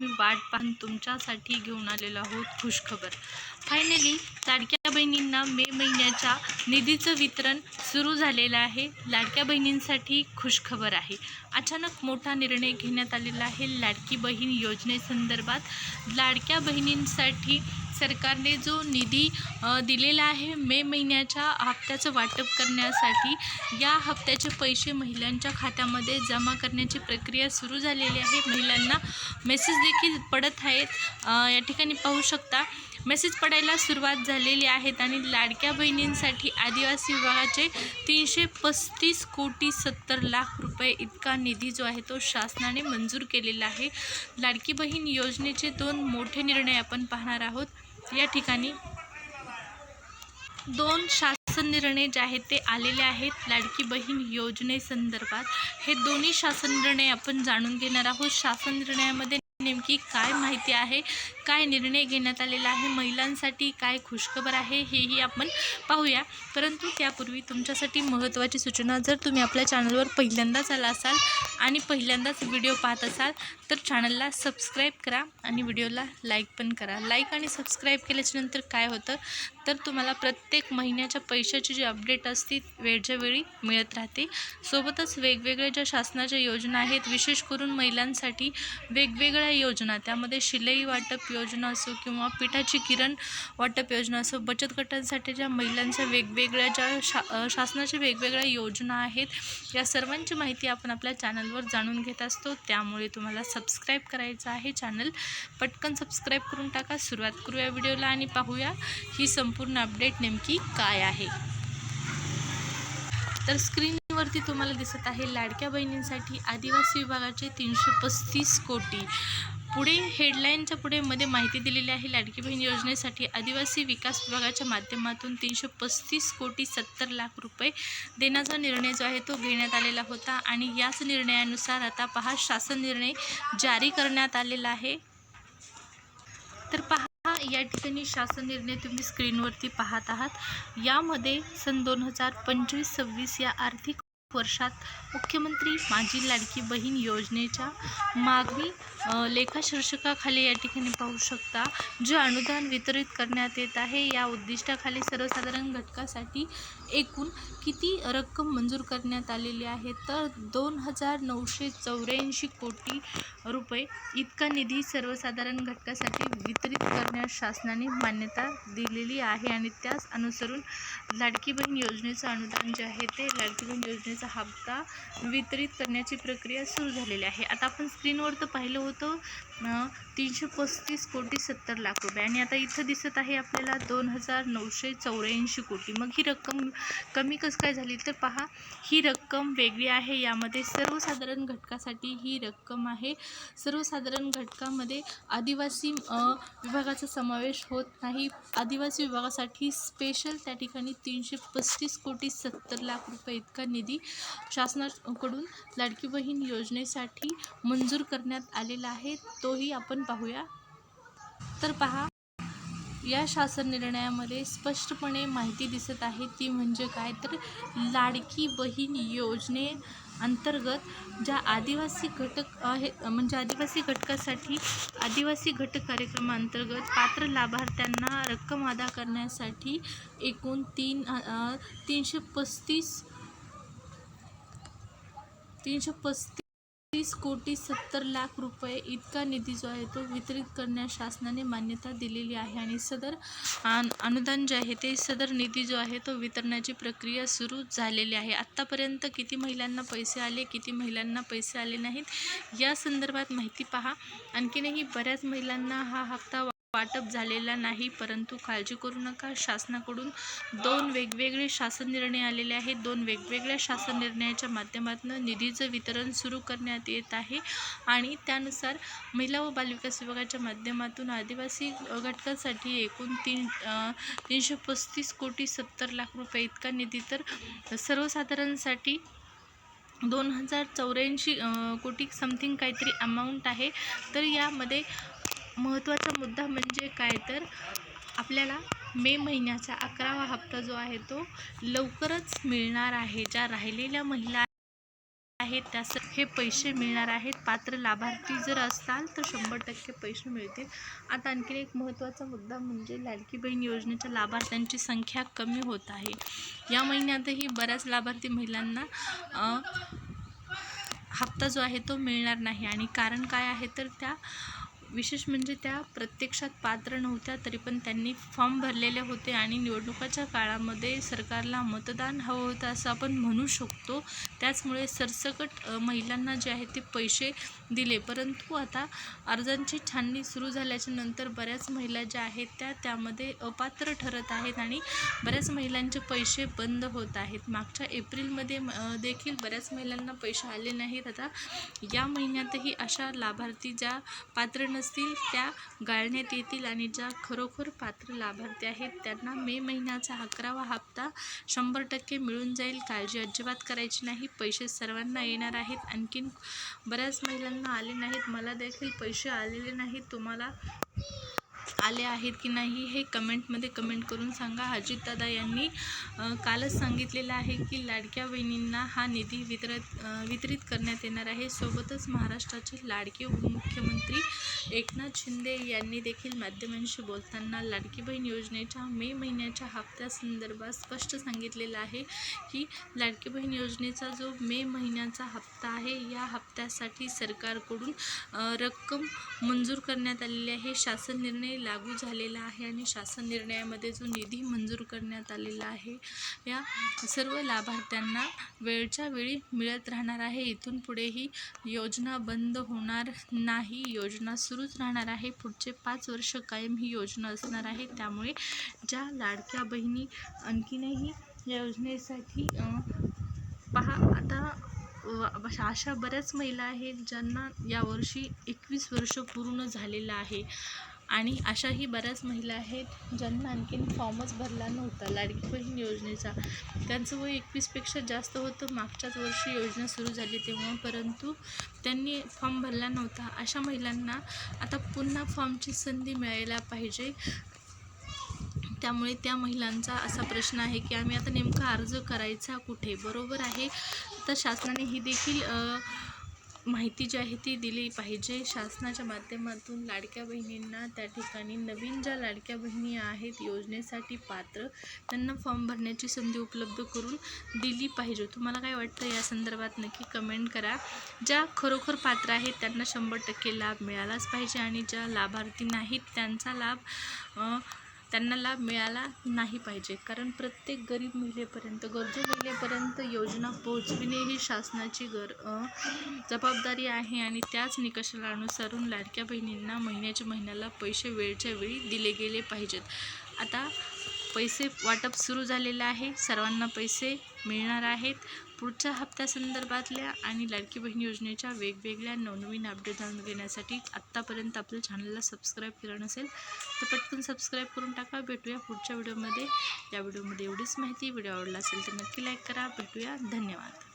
मी वाट पाहून तुमच्यासाठी घेऊन आलेलो आहोत खुशखबर. फायनली लाडक्या बहिणींना मे महिन्याच्या निधीचं वितरण सुरू झालेलं आहे. लाडक्या बहिणींसाठी खुशखबर आहे. अचानक मोठा निर्णय घेण्यात आलेला आहे. लाडकी बहीण योजनेसंदर्भात लाडक्या बहिणींसाठी सरकारने जो निधी दिलेला आहे मे महिन्याच्या हप्त्याचं वाटप करण्यासाठी या हप्त्याचे पैसे महिलांच्या खात्यामध्ये जमा करण्याची प्रक्रिया सुरू झालेली आहे. महिलांना मेसेज देखील पडत आहेत. या ठिकाणी पाहू शकता. मेसेज पडायला सुरुवात झालेली आहे आहेत आणि लाडक्या बहिणींसाठी आदिवासी विभागाचे तीनशे पस्तीस कोटी सत्तर लाख रुपये इतका निधी जो आहे तो शासनाने मंजूर केलेला आहे. लाडकी बहीण योजनेचे दोन मोठे निर्णय आपण पाहणार आहोत. या ठिकाणी दोन शासन निर्णय जे आहेत ते आलेले आहेत लाडकी बहीण योजनेसंदर्भात. हे दोन्ही शासन निर्णय आपण जाणून घेणार आहोत. शासन निर्णयामध्ये नेमकी काय माहिती आहे? काय निर्णय घेण्यात आलेला आहे? महिलांसाठी काय खुशखबर आहे? हेही आपण पाहूया. परंतु त्यापूर्वी तुमच्यासाठी महत्त्वाची सूचना जर तुम्ही आपल्या चॅनलवर पहिल्यांदाच आला असाल आणि पहिल्यांदाच व्हिडिओ पाहत असाल तर चॅनलला सबस्क्राईब करा आणि व्हिडिओला लाईक पण करा. लाईक आणि सबस्क्राईब केल्याच्यानंतर काय होतं? तर तुम्हाला प्रत्येक महिन्याच्या पैशाची जी अपडेट असते वेळच्या वेळी मिळत राहते. सोबतच वेगवेगळ्या ज्या शासनाच्या योजना आहेत विशेष करून महिलांसाठी वेगवेगळ्या योजना. त्यामध्ये शिलाई वाटप योजना असो किंवा पिठाची किरण वाटप योजना असो बचत गटांसाठी ज्या महिलांच्या वेगवेगळ्या ज्या शा शासनाच्या वेगवेगळ्या योजना आहेत या सर्वांची माहिती आपण आपल्या चॅनलवर जाणून घेत असतो. त्यामुळे तुम्हाला सबस्क्राईब करायचं आहे चॅनल पटकन सबस्क्राईब करून टाका. सुरुवात करूया व्हिडिओला आणि पाहूया ही संपूर्ण अपडेट नेमकी काय आहे. तर स्क्रीन स्क्रीनवरती तुम्हाला दिसत आहे लाडक्या बहिणींसाठी आदिवासी विभागाचे तीनशे पस्तीस कोटी. पुढे हेडलाईनच्या पुढे मध्ये माहिती दिलेली आहे लाडकी बहीण योजनेसाठी आदिवासी विकास विभागाच्या माध्यमातून तीनशे पस्तीस कोटी सत्तर लाख रुपये देण्याचा निर्णय जो आहे तो घेण्यात आलेला होता आणि याच निर्णयानुसार आता पहा शासन निर्णय जारी करण्यात आलेला आहे. तर पहा या ठिकाणी शासन निर्णय तुम्ही स्क्रीनवरती पाहत आहात. यामध्ये सन दोन हजार पंचवीस सव्वीस या आर्थिक वर्षात मुख्यमंत्री माझी लाडकी बहीण योजनेच्या मागणी लेखाशीर्षकाखाली या ठिकाणी पाहू शकता जे अनुदान वितरित करण्यात येत आहे. या उद्दिष्टाखाली सर्वसाधारण घटकासाठी एकूण किती रक्कम मंजूर करण्यात आलेली आहे? तर दोन हजार नऊशे चौऱ्याऐंशी कोटी रुपये इतका निधी सर्वसाधारण घटकासाठी वितरित करण्यास शासनाने मान्यता दिलेली आहे आणि त्यास अनुसरून लाडकी बहीण योजनेचं अनुदान जे आहे ते लाडकी बहीण योजनेचा हप्ता वितरित करण्याची प्रक्रिया सुरू झालेली आहे. आता आपण स्क्रीनवर तर पाहिलं होतं तीनशे पस्तीस कोटी सत्तर लाख रुपये. आणि आता इथं दिसत आहे आपल्याला दोन हजार नऊशे चौऱ्याऐंशी कोटी. मग ही रक्कम कमी कसं काय झाली तर पहा ही रक्कम वेगळी आहे. यामध्ये सर्वसाधारण घटकासाठी ही रक्कम आहे. सर्वसाधारण घटकामध्ये आदिवासी विभागाचा समावेश होत नाही. आदिवासी विभागासाठी स्पेशल त्या ठिकाणी तीनशे पस्तीस कोटी सत्तर लाख रुपये इतका निधी शासनाकडून लाडकी बहीण योजनेसाठी मंजूर करण्यात आलेला आहे. तोही आपण पाहूया. तर पहा या शासन निर्णयामध्ये स्पष्टपणे माहिती दिसत आहे. ती म्हणजे काय? तर लाडकी बहीण योजने अंतर्गत ज्या आदिवासी घटक आहे म्हणजे आदिवासी घटकासाठी आदिवासी घटक कार्यक्रमाअंतर्गत पात्र लाभार्थ्यांना रक्कम अदा करण्यासाठी एकूण तीन तीनशे पस्तीस तीनशे पस्तीस कोटी सत्तर लाख रुपये इतका निधी जो आहे तो वितरित करण्यास शासनाने मान्यता दिलेली आहे. आणि सदर अनुदान जे आहे ते सदर निधी जो आहे तो वितरणाची प्रक्रिया सुरू झालेली आहे. आत्तापर्यंत किती महिलांना पैसे आले किती महिलांना पैसे आले नाहीत या संदर्भात माहिती पहा. आणखीनही बऱ्याच महिलांना हा हप्ता वा- वाटप झालेला नाही परंतु काळजी करू नका. शासनाकडून दोन वेगवेगळे शासन निर्णय आलेले आहेत. दोन वेगवेगळ्या शासन निर्णयाच्या माध्यमातून निधीचं वितरण सुरू करण्यात येत आहे आणि त्यानुसार महिला व बालविकास विभागाच्या माध्यमातून आदिवासी घटकांसाठी एकूण तीन तीनशे पस्तीस कोटी सत्तर लाख रुपये इतका निधी तर सर्वसाधारणसाठी दोन हजार चौऱ्याऐंशी कोटी समथिंग काहीतरी अमाऊंट आहे. तर यामध्ये महत्त्वाचा मुद्दा म्हणजे काय तर आपल्याला मे महिन्याचा अकरावा हप्ता जो आहे तो लवकरच मिळणार आहे. ज्या राहिलेल्या महिला आहेत त्यास हे पैसे मिळणार आहेत. पात्र लाभार्थी जर असाल तर शंभर टक्के पैसे मिळतील. आता आणखीन एक महत्त्वाचा मुद्दा म्हणजे लाडकी बहीण योजनेच्या लाभार्थ्यांची संख्या कमी होत आहे. या महिन्यातही बऱ्याच लाभार्थी महिलांना हप्ता जो आहे तो मिळणार नाही. आणि कारण काय आहे तर त्या विशेष म्हणजे त्या प्रत्यक्षात पात्र नव्हत्या तरी पण त्यांनी फॉर्म भरलेले होते आणि निवडणुकाच्या काळामध्ये सरकारला मतदान हवं होतं असं आपण म्हणू शकतो. त्याचमुळे सरसकट महिलांना जे आहे ते पैसे दिले. परंतु आता अर्जांची छाननी सुरू झाल्याच्यानंतर बऱ्याच महिला ज्या आहेत त्या त्यामध्ये अपात्र ठरत आहेत आणि बऱ्याच महिलांचे पैसे बंद होत आहेत. मागच्या एप्रिलमध्ये देखील बऱ्याच महिलांना पैसे आले नाहीत. आता या महिन्यातही अशा लाभार्थी ज्या पात्र नसतील त्या गाळण्यात येतील आणि ज्या खरोखर पात्र लाभार्थी आहेत त्यांना मे महिन्याचा अकरावा हप्ता शंभर टक्के मिळून जाईल. काळजी अजिबात करायची नाही. पैसे सर्वांना येणार आहेत. आणखीन बऱ्याच महिलांना आले नाहीत. मला देखील पैसे आलेले नाहीत. तुम्हाला आले आहेत की नाही हे कमेंटमध्ये कमेंट करून सांगा. अजितदादा यांनी कालच सांगितलेलं आहे की लाडक्या बहिणींना हा निधी वितरत वितरित करण्यात येणार आहे. सोबतच महाराष्ट्राचे लाडके उपमुख्यमंत्री एकनाथ शिंदे यांनी देखील माध्यमांशी बोलताना लाडकी बहीण योजनेच्या मे महिन्याच्या हप्त्यासंदर्भात स्पष्ट सांगितलेलं आहे की लाडकी बहीण योजनेचा जो मे महिन्याचा हप्ता आहे या हप्त्यासाठी सरकारकडून रक्कम मंजूर करण्यात आलेली आहे. शासन निर्णय लागू झालेला आहे आणि शासन निर्णयामध्ये जो निधी मंजूर करण्यात आलेला आहे या सर्व लाभार्थ्यांना वेळच्या वेळी मिळत राहणार आहे. इथून पुढेही योजना बंद होणार नाही. योजना सुरूच राहणार आहे. पुढचे पाच वर्ष कायम ही योजना असणार आहे. त्यामुळे ज्या लाडक्या बहिणी आणखीनही या योजनेसाठी पहा आता अशा बऱ्याच महिला आहेत ज्यांना यावर्षी एकवीस वर्ष पूर्ण झालेलं आहे. आणि अशाही बऱ्याच महिला आहेत ज्यांना आणखीन फॉर्मच भरला नव्हता. लाडकी बहीण योजनेचा. त्यांचं वय एकवीसपेक्षा जास्त होतं. मागच्याच वर्षी योजना सुरू झाली तेव्हा परंतु त्यांनी फॉर्म भरला नव्हता. अशा महिलांना आता पुन्हा फॉर्मची संधी मिळायला पाहिजे. त्यामुळे त्या महिलांचा असा प्रश्न आहे की आम्ही आता नेमका अर्ज करायचा कुठे? बरोबर आहे. तर शासनाने ही देखील माहिती जी आहे ती दिली पाहिजे. शासनाच्या माध्यमातून लाडक्या बहिणींना त्या ठिकाणी नवीन ज्या लाडक्या बहिणी आहेत योजनेसाठी पात्र त्यांना फॉर्म भरण्याची संधी उपलब्ध करून दिली पाहिजे. तुम्हाला काय वाटतं या संदर्भात नक्की कमेंट करा. ज्या खरोखर पात्र आहेत त्यांना शंभर टक्के लाभ मिळालाच पाहिजे आणि ज्या लाभार्थी नाहीत त्यांचा लाभ त्यांना लाभ मिळाला नाही पाहिजे. कारण प्रत्येक गरीब महिलेपर्यंत गरजू महिलेपर्यंत योजना पोहोचविणे ही शासनाची गर जबाबदारी आहे आणि त्याच निकषाला अनुसरून लाडक्या बहिणींना महिन्याच्या महिन्याला पैसे वेळच्या वेळी दिले गेले पाहिजेत. आता पैसे वाटप सुरू झालेलं आहे. सर्वांना पैसे मिळणार आहेत. पुढच्या हप्त्यासंदर्भातल्या आणि लाडकी बहीण योजनेच्या वेगवेगळ्या नवनवीन अपडेट जाणून घेण्यासाठी आत्तापर्यंत आपल्या चॅनलला सबस्क्राईब केलं नसेल तर पटकन सबस्क्राईब करून टाका. भेटूया पुढच्या व्हिडिओमध्ये या व्हिडिओमध्ये एवढीच माहिती. व्हिडिओ आवडला असेल तर नक्की लाईक करा. भेटूया. धन्यवाद.